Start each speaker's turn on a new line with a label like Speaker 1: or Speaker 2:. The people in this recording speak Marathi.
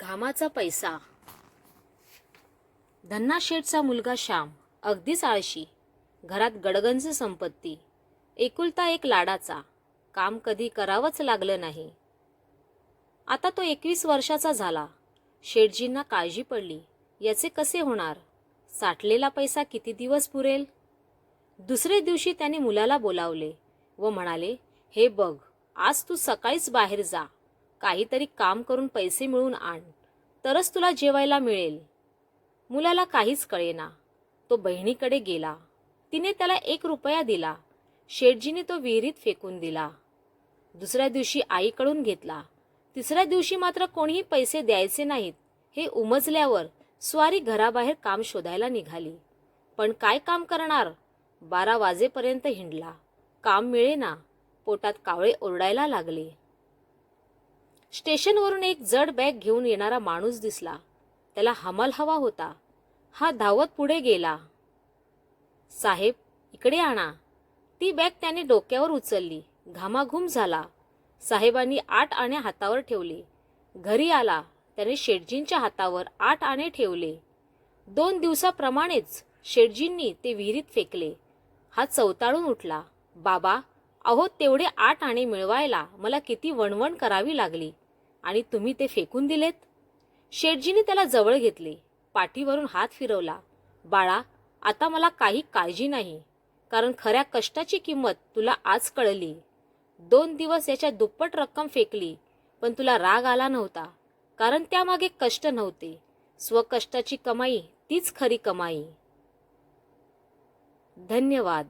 Speaker 1: घामाचा पैसा. धन्ना शेठचा मुलगा श्याम अगदीच आळशी. घरात गडगंज संपत्ती. एकुलता एक लाडाचा. काम कधी करावंच लागलं नाही. आता तो एकवीस वर्षाचा झाला. शेठजींना काळजी पडली. याचे कसे होणार? साठलेला पैसा किती दिवस पुरेल? दुसरे दिवशी त्याने मुलाला बोलावले व म्हणाले हे बघ आज तू सकाळीच बाहेर जा. काहीतरी काम करून पैसे मिळवून आण. तरच तुला जेवायला मिळेल. मुलाला काहीच कळेना. तो बहिणीकडे गेला. तिने त्याला एक रुपया दिला. शेठजीने तो विहिरीत फेकून दिला. दुसऱ्या दिवशी आईकडून घेतला. तिसऱ्या दिवशी मात्र कोणीही पैसे द्यायचे नाहीत. हे उमजल्यावर स्वारी घराबाहेर काम शोधायला निघाली. पण काय काम करणार? बारा वाजेपर्यंत हिंडला. काम मिळेना. पोटात कावळे ओरडायला लागले. स्टेशनवरून एक जड बॅग घेऊन येणारा माणूस दिसला. त्याला हमाल हवा होता. हा धावत पुढे गेला. साहेब इकडे आणा. ती बॅग त्याने डोक्यावर उचलली. घामाघूम झाला. साहेबांनी आठ आणे हातावर ठेवले. घरी आला. त्याने शेटजींच्या हातावर आठ आणे ठेवले. दोन दिवसाप्रमाणेच शेटजींनी ते विहिरीत फेकले. हा चवताळून उठला. बाबा अहो तेवढे आठ आणे मिळवायला मला किती वणवण करावी लागली. आणि तुम्ही ते फेकून दिलेत? शेटजीने त्याला जवळ घेतले पाठीवरून हात फिरवला. बाळा आता मला काही काळजी नाही कारण खऱ्या कष्टाची किंमत तुला आज कळली. दोन दिवस याच्या दुप्पट रक्कम फेकली पण तुला राग आला नव्हता कारण त्यामागे कष्ट नव्हते. स्वकष्टाची कमाई तीच खरी कमाई. धन्यवाद.